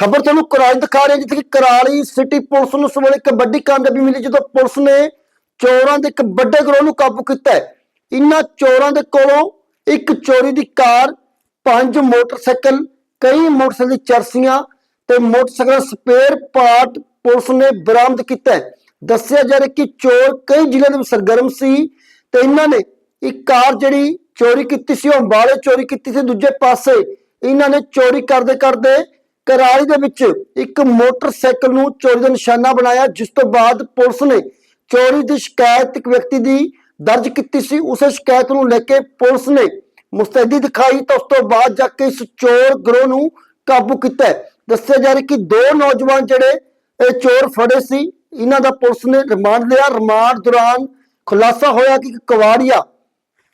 ਖਬਰ ਤੁਹਾਨੂੰ ਕਰਾਲੀ ਦਿਖਾ ਰਹੇ ਜਿੱਥੇ ਕਿ ਕਰਾਲੀ ਸਿਟੀ ਪੁਲਿਸ ਨੂੰ ਇਸ ਵੇਲੇ ਇੱਕ ਵੱਡੀ ਕਾਮਯਾਬੀ ਮਿਲੀ, ਜਦੋਂ ਪੁਲਿਸ ਨੇ ਚੋਰਾਂ ਦੇ ਇੱਕ ਵੱਡੇ ਗਰੋਹ ਨੂੰ ਕਾਬੂ ਕੀਤਾ ਹੈ। ਇਨ੍ਹਾਂ ਚੋਰਾਂ ਦੇ ਕੋਲੋਂ ਇੱਕ ਚੋਰੀ ਦੀ ਕਾਰ, ਪੰਜ ਮੋਟਰਸਾਈਕਲ, ਕਈ ਮੋਟਰਸਾਈਕਲ ਦੀ ਚਰਸੀਆਂ ਤੇ ਮੋਟਰਸਾਈਕਲ ਸਪੇਅਰ ਪਾਰਟ ਪੁਲਿਸ ਨੇ ਬਰਾਮਦ ਕੀਤਾ ਹੈ। ਦੱਸਿਆ ਜਾ ਰਿਹਾ ਕਿ ਚੋਰ ਕਈ ਜ਼ਿਲ੍ਹਿਆਂ ਦੇ ਵਿੱਚ ਸਰਗਰਮ ਸੀ ਤੇ ਇਹਨਾਂ ਨੇ ਇੱਕ ਕਾਰ ਜਿਹੜੀ ਚੋਰੀ ਕੀਤੀ ਸੀ, ਉਹ ਅੰਬਾਲੇ ਚੋਰੀ ਕੀਤੀ ਸੀ, ਦੂਜੇ ਪਾਸੇ ਇਹਨਾਂ ਨੇ ਚੋਰੀ ਕਰਦੇ ਕਰਦੇ ਕਰਾਲੀ ਦੇ ਵਿੱਚ ਇੱਕ ਮੋਟਰਸਾਈਕਲ ਨੂੰ ਚੋਰੀ ਦਾ ਨਿਸ਼ਾਨਾ ਬਣਾਇਆ, ਜਿਸ ਤੋਂ ਬਾਅਦ ਪੁਲਿਸ ਨੇ ਚੋਰੀ ਦੀ ਸ਼ਿਕਾਇਤ ਇੱਕ ਵਿਅਕਤੀ ਦੀ ਦਰਜ ਕੀਤੀ ਸੀ। ਉਸ ਸ਼ਿਕਾਇਤ ਨੂੰ ਲੈ ਕੇ ਪੁਲਿਸ ਨੇ ਮੁਸਤੈਦੀ ਦਿਖਾਈ ਤਾਂ ਉਸ ਤੋਂ ਬਾਅਦ ਜਾ ਕੇ ਇਸ ਚੋਰ ਗਰੋਹ ਨੂੰ ਕਾਬੂ ਕੀਤਾ। ਦੱਸਿਆ ਜਾ ਰਿਹਾ ਕਿ ਦੋ ਨੌਜਵਾਨ ਜਿਹੜੇ ਇਹ ਚੋਰ ਫੜੇ ਸੀ, ਇਹਨਾਂ ਦਾ ਪੁਲਿਸ ਨੇ ਰਿਮਾਂਡ ਲਿਆ। ਰਿਮਾਂਡ ਦੌਰਾਨ ਖੁਲਾਸਾ ਹੋਇਆ ਕਿ ਇੱਕ ਕਵਾੜੀਆ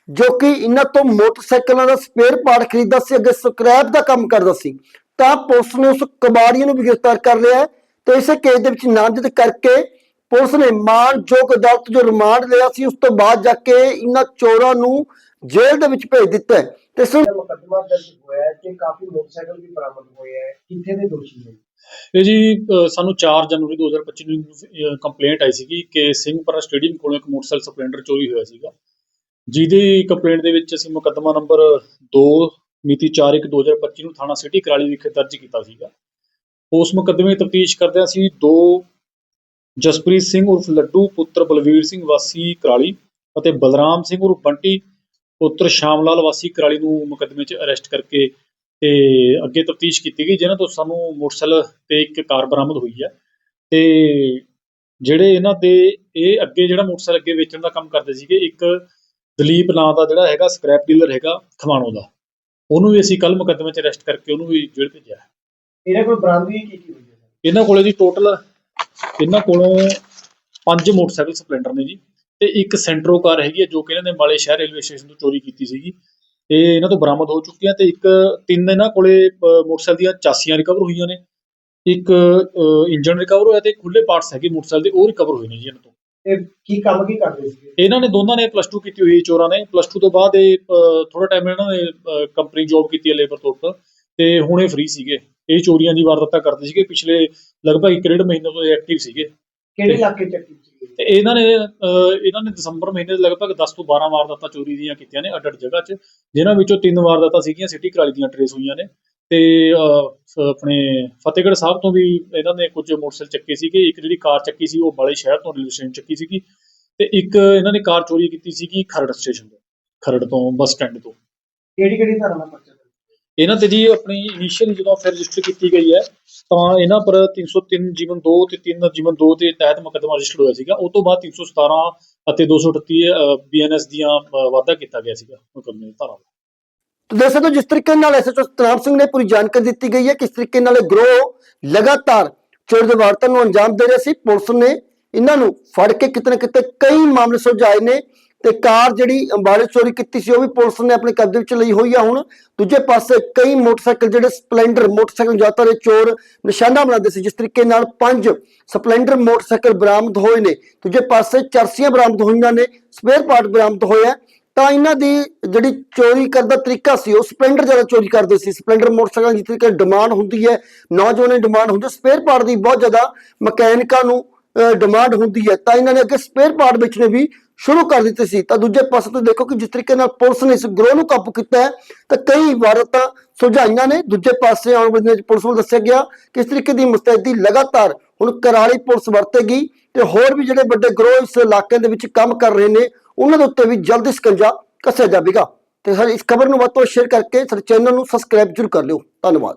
ਜੋ ਕਿ ਇਹਨਾਂ ਤੋਂ ਮੋਟਰਸਾਈਕਲਾਂ ਦਾ ਸਪੇਅਰ ਪਾਰਟ ਖਰੀਦਦਾ ਸੀ, ਅੱਗੇ ਸਕ੍ਰੈਪ ਦਾ ਕੰਮ ਕਰਦਾ ਸੀ। ਤਾਂ ਪੁਲਿਸ ਨੇ ਉਸ ਕਬਾੜੀਏ ਨੂੰ ਵੀ ਗ੍ਰਿਫਤਾਰ ਕਰ ਲਿਆ ਤੇ ਇਸੇ ਕੇਸ ਦੇ ਵਿੱਚ ਨਾਮਜ਼ਦ ਕਰਕੇ ਪੁਲਿਸ ਨੇ ਮਾਨਯੋਗ ਅਦਾਲਤ ਜੋ ਰਿਮਾਂਡ ਲਿਆ ਸੀ ਉਸ ਤੋਂ ਬਾਅਦ ਜਾ ਕੇ ਇਹਨਾਂ ਚੋਰਾਂ ਨੂੰ ਜੇਲ੍ਹ ਦੇ ਵਿੱਚ ਭੇਜ ਦਿੱਤਾ ਤੇ ਇਸ ਨੂੰ ਜਿਹੜਾ ਮੁਕੱਦਮਾ ਦਰਜ ਹੋਇਆ ਹੈ ਕਿ ਕਾਫੀ ਮੋਟਰਸਾਈਕਲ ਵੀ ਬਰਾਮਦ ਹੋਏ ਹੈ। ਕਿੱਥੇ ਦੇ ਦੋਸ਼ੀ ਨੇ? ਇਹ ਜੀ ਸਾਨੂੰ 4 ਜਨਵਰੀ 2025 ਨੂੰ ਕੰਪਲੇਂਟ ਆਈ ਸੀਗੀ ਕਿ ਸਿੰਘਪੁਰਾ ਸਟੇਡੀਅਮ ਕੋਲੋਂ ਇੱਕ ਮੋਟਰਸਾਈਕਲ ਸਪਲੈਂਡਰ ਚੋਰੀ ਹੋਇਆ ਸੀਗਾ। ਜਿਹਦੀ ਕੰਪਲੇਂਟ ਦੇ ਵਿੱਚ ਅਸੀਂ ਮੁਕੱਦਮਾ ਨੰਬਰ 2 ਮਿਤੀ 4/1/2025 ਨੂੰ ਥਾਣਾ ਸਿਟੀ ਕਰਾਲੀ ਵਿਖੇ ਦਰਜ ਕੀਤਾ ਸੀਗਾ। ਉਸ ਮੁਕੱਦਮੇ ਦੀ ਤਫਤੀਸ਼ ਕਰਦਿਆਂ ਅਸੀਂ ਦੋ ਜਸਪ੍ਰੀਤ ਸਿੰਘ ਉਰਫ ਲੱਡੂ, ਪੁੱਤਰ ਬਲਵੀਰ ਸਿੰਘ ਵਾਸੀ ਕਰਾਲੀ ਅਤੇ ਬਲਰਾਮ ਸਿੰਘ ਉਰਫ ਬੰਟੀ, ਪੁੱਤਰ ਸ਼ਾਮ ਲਾਲ ਵਾਸੀ ਕਰਾਲੀ ਨੂੰ ਮੁਕੱਦਮੇ 'ਚ ਅਰੈਸਟ ਕਰਕੇ ਤੇ ਅੱਗੇ ਤਫਤੀਸ਼ ਕੀਤੀ ਗਈ, ਜਿਨ੍ਹਾਂ ਤੋਂ ਸਾਨੂੰ ਮੋਟਰਸਾਈਕਲ ਤੇ ਇੱਕ ਕਾਰ ਬਰਾਮਦ ਹੋਈ ਹੈ ਤੇ ਜਿਹੜੇ ਇਹਨਾਂ ਦੇ, ਇਹ ਅੱਗੇ ਜਿਹੜਾ ਮੋਟਰਸਾਈਕਲ ਅੱਗੇ ਵੇਚਣ ਦਾ ਕੰਮ ਕਰਦੇ ਸੀਗੇ, ਇੱਕ ਦਲੀਪ ਨਾਂ ਦਾ ਜਿਹੜਾ ਹੈਗਾ ਸਕ੍ਰੈਪ ਡੀਲਰ ਹੈਗਾ, ਖਮਾਣੋ ਦਾ। ਉਹਨੂੰ ਵੀ ਅਸੀਂ ਕੱਲ ਮੁਕੱਦਮੇ 'ਚ ਅਰੈਸਟ ਕਰਕੇ ਉਹਨੂੰ ਵੀ ਜੇਲ੍ਹ ਭੇਜਿਆ। ਹੈ। ਇਹਨਾਂ ਕੋਲ ਬਰਾਮਦਗੀ ਕੀ ਕੀ ਹੋਈ ਹੈ? ਇਹਨਾਂ ਕੋਲੇ ਜੀ ਟੋਟਲ ਇਹਨਾਂ ਕੋਲੋਂ ਪੰਜ ਮੋਟਰਸਾਈਕਲ ਸਪਲੈਂਡਰ ਨੇ ਜੀ ਤੇ ਇੱਕ ਸੈਂਟਰੋ ਕਾਰ ਹੈਗੀ ਹੈ ਜੋ ਕਿ ਇਹਨਾਂ ਨੇ ਮਾਲੇ ਸ਼ਹਿਰ ਰੇਲਵੇ ਸਟੇਸ਼ਨ ਤੋਂ ਚੋਰੀ ਕੀਤੀ ਸੀਗੀ। ਇਹ ਇਹਨਾਂ ਤੋਂ ਬਰਾਮਦ ਹੋ ਚੁੱਕੀਆਂ ਤੇ ਇੱਕ ਤਿੰਨ ਇਹਨਾਂ ਕੋਲੇ ਅ, ਮੋਟਰਸਾਈਕਲ ਦੀਆਂ ਚਾਸੀਆਂ ਰਿਕਵਰ ਹੋਈਆਂ ਨੇ। ਇੱਕ ਇੰਜਨ ਰਿਕਵਰ ਹੋਇਆ ਤੇ ਖੁੱਲੇ ਪਾਰਟਸ ਹੈਗੇ ਮੋਟਰਸਾਈਕਲ ਦੇ ਉਹ ਰਿਕਵਰ ਹੋਏ ਨੇ ਜੀ ਇਹਨਾਂ ਤੋਂ। ਕੀ ਕੰਮ ਕੀ ਕਰਦੇ ਸੀਗੇ? ਇਹਨਾਂ ਨੇ ਦੋਨਾਂ ਨੇ ਪਲੱਸ 2 ਕੀਤੀ ਹੋਈ ਚੋਰਾਂ ਨੇ। ਪਲੱਸ 2 ਤੋਂ ਬਾਅਦ ਇਹ ਥੋੜਾ ਟਾਈਮ ਇਹਨਾਂ ਨੇ ਕੰਪਨੀ ਜੌਬ ਕੀਤੀ ਹੈ ਲੇਬਰ ਤੌਰ ਤੇ ਤੇ ਹੁਣ ਇਹ ਫ੍ਰੀ ਸੀਗੇ। ਇਹ ਚੋਰੀਆਂ ਦੀ ਵਾਰਦਾਤਾਂ ਕਰਦੇ ਸੀਗੇ। ਪਿਛਲੇ ਲਗਭਗ ਇੱਕ ਡੇਢ ਮਹੀਨੇ ਤੋਂ ਐਕਟਿਵ ਸੀਗੇ। ਕਿਹੜੇ ਇਲਾਕੇ ਚ active ਸੀਗੇ ਤੇ ਇਹਨਾਂ ਨੇ ਇਹਨਾਂ ਨੇ ਦਸੰਬਰ ਮਹੀਨੇ ਦੇ ਲਗਭਗ 10 ਤੋਂ 12 ਵਾਰਦਾਤਾਂ ਚੋਰੀ ਦੀਆਂ ਕੀਤੀਆਂ ਨੇ ਅੱਡ ਅੱਡ ਜਗ੍ਹਾ 'ਚ ਜਿਨ੍ਹਾਂ ਵਿੱਚੋਂ ਤਿੰਨ ਵਾਰਦਾਤਾਂ ਸੀਗੀਆਂ ਸਿਟੀ ਕਰਾਲੀ ਦੀਆਂ ਟਰੇਸ ਹੋਈਆਂ ਨੇ। ਤੇ ਆਪਣੇ ਫਤਿਹਗੜ੍ਹ ਸਾਹਿਬ ਤੋਂ ਵੀ ਇਹਨਾਂ ਨੇ ਕੁਝ ਮੋਟਰਸਾਈਕਲ ਚੱਕੇ ਸੀਗੇ। ਇੱਕ ਜਿਹੜੀ ਕਾਰ ਚੱਕੀ ਸੀ ਉਹ ਬਾਲੇ ਸ਼ਹਿਰ ਤੋਂ ਰੇਲਵੇ ਸਟੇਸ਼ਨ ਚੱਕੀ ਸੀਗੀ ਤੇ ਇੱਕ ਇਹਨਾਂ ਨੇ ਕਾਰ ਚੋਰੀ ਕੀਤੀ ਸੀਗੀ ਖਰੜ ਸਟੇਸ਼ਨ ਤੋਂ ਖਰੜ ਤੋਂ ਬੱਸ ਸਟੈਂਡ ਤੋਂ। ਕਿਹੜੀ ਕਿਹੜੀ ਧਾਰਾ ਨਾਲ ਪਰਚਾ? ਇਹਨਾਂ ਤੇ ਜੀ ਆਪਣੀ ਇਨੀਸ਼ੀਅਲ ਜਦੋਂ ਫਿਰ ਰਜਿਸਟਰ ਕੀਤੀ ਗਈ ਹੈ ਤਾਂ ਇਹਨਾਂ ਪਰ 303 ਜੀਵਨ 2 ਤੇ 3 ਜੀਵਨ 2 ਦੇ ਤਹਿਤ ਮੁਕੱਦਮਾ ਰਜਿਸਟਰ ਹੋਇਆ ਸੀਗਾ। ਉਸ ਤੋਂ ਬਾਅਦ 317 ਅਤੇ 238 ਬੀਐਨਐਸ ਦੀਆਂ ਵਾਧਾ ਕੀਤਾ ਗਿਆ ਸੀਗਾ ਮੁਕੱਦਮੇ ਦੀ ਧਾਰਾ ਤੋ ਦੇਖ ਸਕਦੇ ਹੋ ਜਿਸ ਤਰੀਕੇ ਨਾਲ ਐਸਐਚਓ ਸਤਨਾਮ ਸਿੰਘ ਨੇ ਪੂਰੀ ਜਾਣਕਾਰੀ ਦਿੱਤੀ ਗਈ ਹੈ, ਕਿਸ ਤਰੀਕੇ ਨਾਲ ਇਹ ਗਰੋਹ ਲਗਾਤਾਰ ਚੋਰ ਦੇ ਵਾਰਤਾਂ ਨੂੰ ਅੰਜਾਮ ਦੇ ਰਿਹਾ ਸੀ, ਪੁਲਿਸ ਨੇ ਇਹਨਾਂ ਨੂੰ ਫੜ ਕੇ ਕਿਤੇ ਨਾ ਕਿਤੇ ਕਈ ਮਾਮਲੇ ਸੁਲਝਾਏ ਨੇ ਤੇ ਕਾਰ ਜਿਹੜੀ ਅੰਬਾਲੇ ਚੋਰੀ ਕੀਤੀ ਸੀ, ਉਹ ਵੀ ਪੁਲਿਸ ਨੇ ਆਪਣੇ ਕਬਜ਼ੇ ਵਿੱਚ ਲਈ ਹੋਈ ਆ ਹੁਣ। ਦੂਜੇ ਪਾਸੇ ਕਈ ਮੋਟਰਸਾਈਕਲ ਜਿਹੜੇ ਸਪਲੈਂਡਰ ਮੋਟਰਸਾਈਕਲ ਜ਼ਿਆਦਾਤਰ ਇਹ ਚੋਰ ਨਿਸ਼ਾਨਾ ਬਣਾਉਂਦੇ ਸੀ, ਜਿਸ ਤਰੀਕੇ ਨਾਲ ਪੰਜ ਸਪਲੈਂਡਰ ਮੋਟਰਸਾਈਕਲ ਬਰਾਮਦ ਹੋਏ ਨੇ। ਦੂਜੇ ਪਾਸੇ ਚਰਸੀਆਂ ਬਰਾਮਦ ਹੋਈਆਂ ਨੇ, ਸਪੇਅਰ ਪਾਰਟ ਬਰਾਮਦ ਹੋਇਆ। ਤਾਂ ਇਹਨਾਂ ਦੀ ਜਿਹੜੀ ਚੋਰੀ ਕਰਨ ਦਾ ਤਰੀਕਾ ਸੀ, ਉਹ ਸਪਲੈਂਡਰ ਜ਼ਿਆਦਾ ਚੋਰੀ ਕਰਦੇ ਸੀ। ਸਪਲੈਂਡਰ ਮੋਟਰਸਾਈਕਲ ਦੀ ਜਿੱਥੇ ਕਿ ਡਿਮਾਂਡ ਹੁੰਦੀ ਹੈ। ਨੌਜਵਾਨਾਂ ਦੀ ਡਿਮਾਂਡ ਹੁੰਦੀ ਸਪੇਅਰ ਪਾਰਟ ਦੀ ਬਹੁਤ ਜ਼ਿਆਦਾ ਮਕੈਨਿਕਾਂ ਨੂੰ ਡਿਮਾਂਡ ਹੁੰਦੀ ਹੈ। ਤਾਂ ਇਹਨਾਂ ਨੇ ਅੱਗੇ ਸਪੇਅਰ ਪਾਰਟ ਵੇਚਣੇ ਵੀ ਸ਼ੁਰੂ ਕਰ ਦਿੱਤੇ ਸੀ। ਤਾਂ ਦੂਜੇ ਪਾਸੇ ਤੋਂ ਦੇਖੋ ਕਿ ਜਿਸ ਤਰੀਕੇ ਨਾਲ ਪੁਲਿਸ ਨੇ ਇਸ ਗਰੋਹ ਨੂੰ ਕਾਬੂ ਕੀਤਾ ਹੈ, ਤਾਂ ਕਈ ਵਾਰਤਾਂ ਸੁਝਾਈਆਂ ਨੇ। ਦੂਜੇ ਪਾਸੇ ਆਉਣ ਵਾਲੇ ਦਿਨਾਂ 'ਚ ਪੁਲਿਸ ਵੱਲੋਂ ਦੱਸਿਆ ਗਿਆ ਕਿ ਇਸ ਤਰੀਕੇ ਦੀ ਮੁਸਤੈਦੀ ਲਗਾਤਾਰ ਹੁਣ ਕਰਾਲੀ ਪੁਲਿਸ ਵਰਤੇਗੀ ਤੇ ਹੋਰ ਵੀ ਜਿਹੜੇ ਵੱਡੇ ਗਰੋਹ ਇਸ ਇਲਾਕੇ ਦੇ ਵਿੱਚ ਕੰਮ ਕਰ ਰਹੇ ਨੇ ਉਹਨਾਂ ਦੇ ਉੱਤੇ ਵੀ ਜਲਦ ਸਕੰਜਾ ਕੱਸਿਆ ਜਾਵੇਗਾ। ਤੇ ਸਰ ਇਸ ਖਬਰ ਨੂੰ ਵੱਧ ਤੋਂ ਵੱਧ ਸ਼ੇਅਰ ਕਰਕੇ ਸਾਡੇ ਚੈਨਲ ਨੂੰ ਸਬਸਕ੍ਰਾਈਬ ਜ਼ਰੂਰ ਕਰ ਲਿਓ। ਧੰਨਵਾਦ।